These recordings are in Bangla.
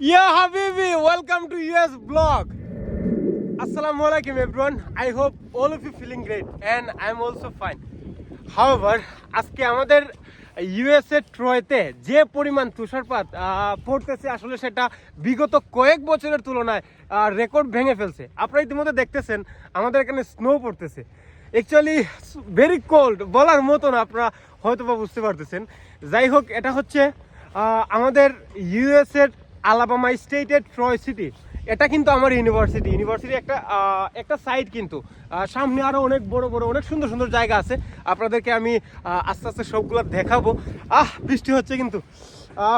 Yeah, Habibi, welcome to US Vlog. Assalamu alaikum, everyone. I hope all of you feeling great, and I'm also fine. However, আজকে আমাদের ইউএসএ ট্রয়তে যে পরিমাণ তুষারপাত পড়তেছে আসলে সেটা বিগত কয়েক বছরের তুলনায় রেকর্ড ভেঙে ফেলছে আপনারা ইতিমধ্যে দেখতেছেন আমাদের এখানে স্নো পড়তেছে অ্যাকচুয়ালি ভেরি কোল্ড বলার মতন আপনারা হয়তো বা বুঝতে পারতেছেন যাই হোক এটা হচ্ছে আমাদের ইউএসএর আলাবামা স্টেটের ট্রয় সিটি। এটা কিন্তু আমার ইউনিভার্সিটি। ইউনিভার্সিটি একটা একটা সাইট কিন্তু। সামনে আরও অনেক বড় বড় অনেক সুন্দর সুন্দর জায়গা আছে। আপনাদেরকে আমি আস্তে আস্তে সবগুলো দেখাবো। আহ বৃষ্টি হচ্ছে কিন্তু।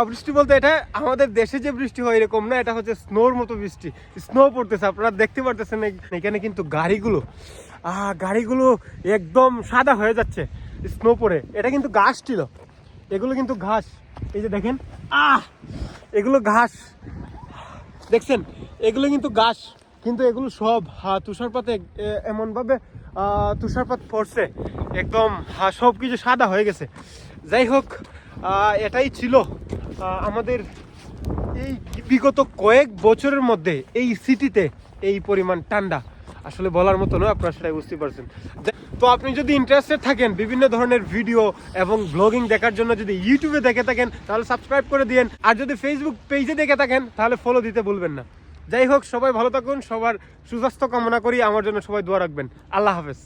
বৃষ্টি বলতে এটা আমাদের দেশে যে বৃষ্টি হয় এরকম না এটা হচ্ছে স্নোর মতো বৃষ্টি। স্নো পড়তেছে আপনারা দেখতে পারতেছেন এখানে কিন্তু গাড়িগুলো। আহ, গাড়িগুলো একদম সাদা হয়ে যাচ্ছে স্নো পড়ে। এটা কিন্তু ঘাস ছিল। এগুলো কিন্তু ঘাস। এই যে দেখেন আহ! এগুলো ঘাস। দেখছেন এগুলো কিন্তু ঘাস কিন্তু এগুলো সব হা, তুষারপাতে এমনভাবে তুষারপাত পড়ছে। একদম হা, সব কিছু সাদা হয়ে গেছে। যাই হোক এটাই ছিল আমাদের এই বিগত কয়েক বছরের মধ্যে এই সিটিতে এই পরিমাণ ঠান্ডা। আসলে বলার মতো নয় আপনারা সেটাই বুঝতে পারছেন। তো আপনি যদি ইন্টারেস্টেড থাকেন বিভিন্ন ধরনের ভিডিও এবং ব্লগিং দেখার জন্য যদি ইউটিউবে দেখে থাকেন, তাহলে সাবস্ক্রাইব করে দিয়েন। আর যদি ফেসবুক পেজে দেখে থাকেন, তাহলে ফলো দিতে ভুলবেন না। যাই হোক, সবাই ভালো থাকুন, সবার সুস্বাস্থ্য কামনা করি, আমার জন্য সবাই দোয়া রাখবেন। আল্লাহ হাফেজ।